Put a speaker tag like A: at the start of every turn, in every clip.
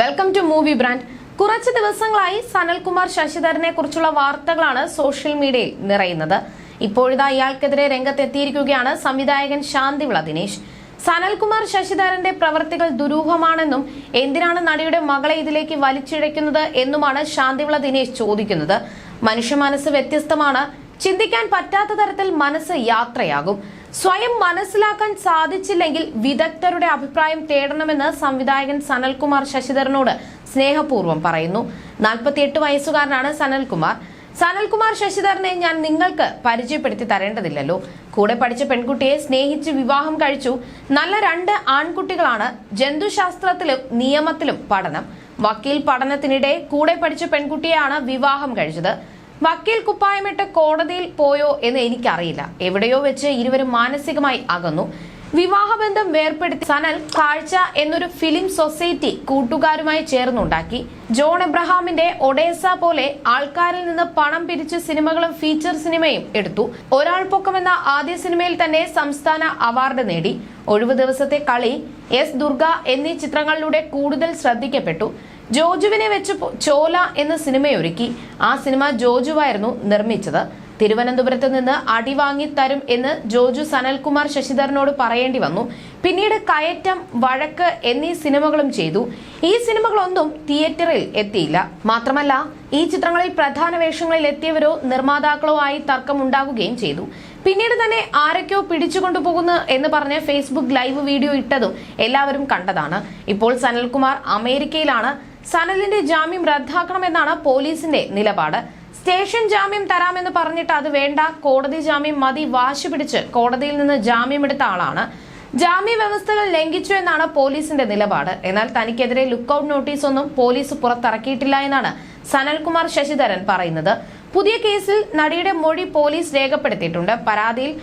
A: Welcome to movie brand കുറച്ച് ദിവസങ്ങളായി സനൽകുമാർ ശശിധരനെ കുറിച്ചുള്ള വാർത്തകളാണ് സോഷ്യൽ മീഡിയയിൽ നിറയുന്നത്. ഇപ്പോഴിതാ ഇയാൾക്കെതിരെ രംഗത്തെത്തിയിരിക്കുകയാണ് സംവിധായകൻ ശാന്തിവിള ദിനേശ്. സനൽകുമാർ ശശിധരന്റെ പ്രവർത്തികൾ ദുരൂഹമാണെന്നും എന്തിനാണ് നടിയുടെ മകളെ ഇതിലേക്ക് വലിച്ചിഴയ്ക്കുന്നത് എന്നുമാണ് ശാന്തിവിള ദിനേശ് ചോദിക്കുന്നത്. മനുഷ്യ മനസ്സ് വ്യത്യസ്തമാണ്. ചിന്തിക്കാൻ പറ്റാത്ത തരത്തിൽ മനസ്സ് യാത്രയാകും. സ്വയം മനസ്സിലാക്കാൻ സാധിച്ചില്ലെങ്കിൽ വിദഗ്ധരുടെ അഭിപ്രായം തേടണമെന്ന് സംവിധായകൻ സനൽകുമാർ ശശിധരനോട് സ്നേഹപൂർവം പറയുന്നു. നാൽപ്പത്തിയെട്ട് വയസ്സുകാരനാണ് സനൽകുമാർ. സനൽകുമാർ ശശിധരനെ ഞാൻ നിങ്ങൾക്ക് പരിചയപ്പെടുത്തി തരേണ്ടതില്ലല്ലോ. കൂടെ പഠിച്ച പെൺകുട്ടിയെ സ്നേഹിച്ച് വിവാഹം കഴിച്ചു. നല്ല രണ്ട് ആൺകുട്ടികളാണ് ജന്തുശാസ്ത്രത്തിലും നിയമത്തിലും പഠനം. വക്കീൽ പഠനത്തിനിടെ കൂടെ പഠിച്ച പെൺകുട്ടിയെയാണ് വിവാഹം കഴിച്ചത്. വക്കീൽ കുപ്പായമിട്ട് കോടതിയിൽ പോയോ എന്ന് എനിക്കറിയില്ല. എവിടെയോ വെച്ച് ഇരുവരും മാനസികമായി അകന്നു. വിവാഹബന്ധം വേർപ്പെടുത്തി സനൽ കാഴ്ച എന്നൊരു ഫിലിം സൊസൈറ്റി കൂട്ടുകാരുമായി ചേർന്നുണ്ടാക്കി. ജോൺ എബ്രഹാമിന്റെ ഒഡേസ പോലെ ആൾക്കാരിൽ നിന്ന് പണം പിരിച്ച് സിനിമകളും ഫീച്ചർ സിനിമയും എടുത്തു. ഒരാൾ പൊക്കം എന്ന ആദ്യ സിനിമയിൽ തന്നെ സംസ്ഥാന അവാർഡ് നേടി. ഒഴിവു ദിവസത്തെ കളി എസ് ദുർഗ എന്നീ ചിത്രങ്ങളിലൂടെ കൂടുതൽ ശ്രദ്ധിക്കപ്പെട്ടു. ജോജുവിനെ വെച്ച് ചോല എന്ന സിനിമയൊരുക്കി ആ സിനിമ ജോജുവായിരുന്നു നിർമ്മിച്ചത്. തിരുവനന്തപുരത്ത് നിന്ന് അടി വാങ്ങിത്തരും എന്ന് ജോജു സനൽകുമാർ ശശിധരനോട് പറയേണ്ടി വന്നു. പിന്നീട് കയറ്റം വഴക്ക് എന്നീ സിനിമകളും ചെയ്തു. ഈ സിനിമകളൊന്നും തിയേറ്ററിൽ എത്തിയില്ല. മാത്രമല്ല ഈ ചിത്രങ്ങളിൽ പ്രധാന വേഷങ്ങളിൽ എത്തിയവരോ നിർമ്മാതാക്കളോ ആയി തർക്കമുണ്ടാകുകയും ചെയ്തു. പിന്നീട് തന്നെ ആരൊക്കെയോ പിടിച്ചുകൊണ്ടുപോകുന്നു എന്ന് പറഞ്ഞ് ഫേസ്ബുക്ക് ലൈവ് വീഡിയോ ഇട്ടതും എല്ലാവരും കണ്ടതാണ്. ഇപ്പോൾ സനൽകുമാർ അമേരിക്കയിലാണ് സനലിന്റെ ജാമ്യം റദ്ദാക്കണമെന്നാണ് പോലീസിന്റെ നിലപാട്. സ്റ്റേഷൻ ജാമ്യം തരാമെന്ന് പറഞ്ഞിട്ട് അത് വേണ്ട. കോടതി ജാമ്യം മതി. വാശി പിടിച്ച് കോടതിയിൽ നിന്ന് ജാമ്യമെടുത്ത ആളാണ്. ജാമ്യ വ്യവസ്ഥകൾ ലംഘിച്ചു എന്നാണ് പോലീസിന്റെ നിലപാട്. എന്നാൽ തനിക്കെതിരെ ലുക്കൌട്ട് നോട്ടീസ് ഒന്നും പോലീസ് പുറത്തിറക്കിയിട്ടില്ല എന്നാണ് സനൽകുമാർ ശശിധരൻ പറയുന്നത്. പുതിയ കേസിൽ നടിയുടെ മൊഴി പോലീസ് രേഖപ്പെടുത്തിയിട്ടുണ്ട്. പരാതിയിൽ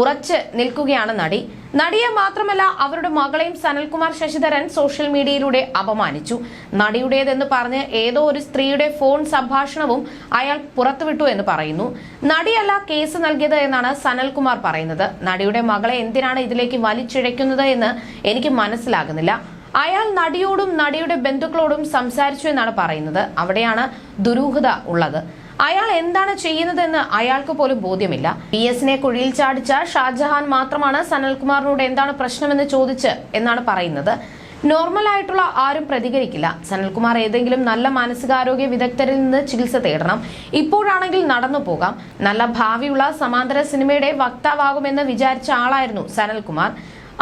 A: ഉറച്ച് നിൽക്കുകയാണ് നടി. നടിയെ മാത്രമല്ല അവരുടെ മകളെയും സനൽകുമാർ ശശിധരൻ സോഷ്യൽ മീഡിയയിലൂടെ അപമാനിച്ചു. നടിയുടേതെന്ന് പറഞ്ഞ് ഏതോ ഒരു സ്ത്രീയുടെ ഫോൺ സംഭാഷണവും അയാൾ പുറത്തുവിട്ടു എന്ന് പറയുന്നു. നടിയല്ല കേസ് നൽകിയത് എന്നാണ് സനൽകുമാർ പറയുന്നത്. നടിയുടെ മകളെ എന്തിനാണ് ഇതിലേക്ക് വലിച്ചിഴയ്ക്കുന്നത് എന്ന് എനിക്ക് മനസ്സിലാകുന്നില്ല. അയാൾ നടിയോടും നടിയുടെ ബന്ധുക്കളോടും സംസാരിച്ചു എന്നാണ് പറയുന്നത്. അവിടെയാണ് ദുരൂഹത ഉള്ളത്. അയാൾ എന്താണ് ചെയ്യുന്നതെന്ന് അയാൾക്ക് പോലും ബോധ്യമില്ല. പി എസിനെ കുഴിയിൽ ചാടിച്ച ഷാജഹാൻ മാത്രമാണ് സനൽകുമാറിനോട് എന്താണ് പ്രശ്നമെന്ന് ചോദിച്ച് എന്നാണ് പറയുന്നത്. നോർമൽ ആയിട്ടുള്ള ആരും പ്രതികരിക്കില്ല. സനൽകുമാർ ഏതെങ്കിലും നല്ല മാനസികാരോഗ്യ വിദഗ്ധരിൽ നിന്ന് ചികിത്സ തേടണം. ഇപ്പോഴാണെങ്കിൽ നടന്നു പോകാം. നല്ല ഭാവിയുള്ള സമാന്തര സിനിമയുടെ വക്താവാകുമെന്ന് വിചാരിച്ച ആളായിരുന്നു സനൽകുമാർ.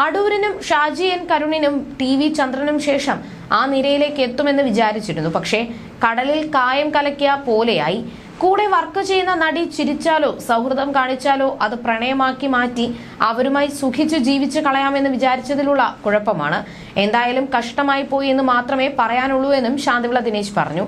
A: അടൂരിനും ഷാജി എൻ കരുണിനും ടി വി ചന്ദ്രനും ശേഷം ആ നിരയിലേക്ക് എത്തുമെന്ന് വിചാരിച്ചിരുന്നു. പക്ഷേ കടലിൽ കായം കലക്കിയ പോലെയായി. കൂടെ വർക്ക് ചെയ്യുന്ന നടി ചിരിച്ചാലോ സൗഹൃദം കാണിച്ചാലോ അത് പ്രണയമാക്കി മാറ്റി അവരുമായി സുഖിച്ച് ജീവിച്ച് കളയാമെന്ന് വിചാരിച്ചതിലുള്ള കുഴപ്പമാണ്. എന്തായാലും കഷ്ടമായി പോയി എന്ന് മാത്രമേ പറയാനുള്ളൂ എന്നും ശാന്തിവിള ദിനേശ് പറഞ്ഞു.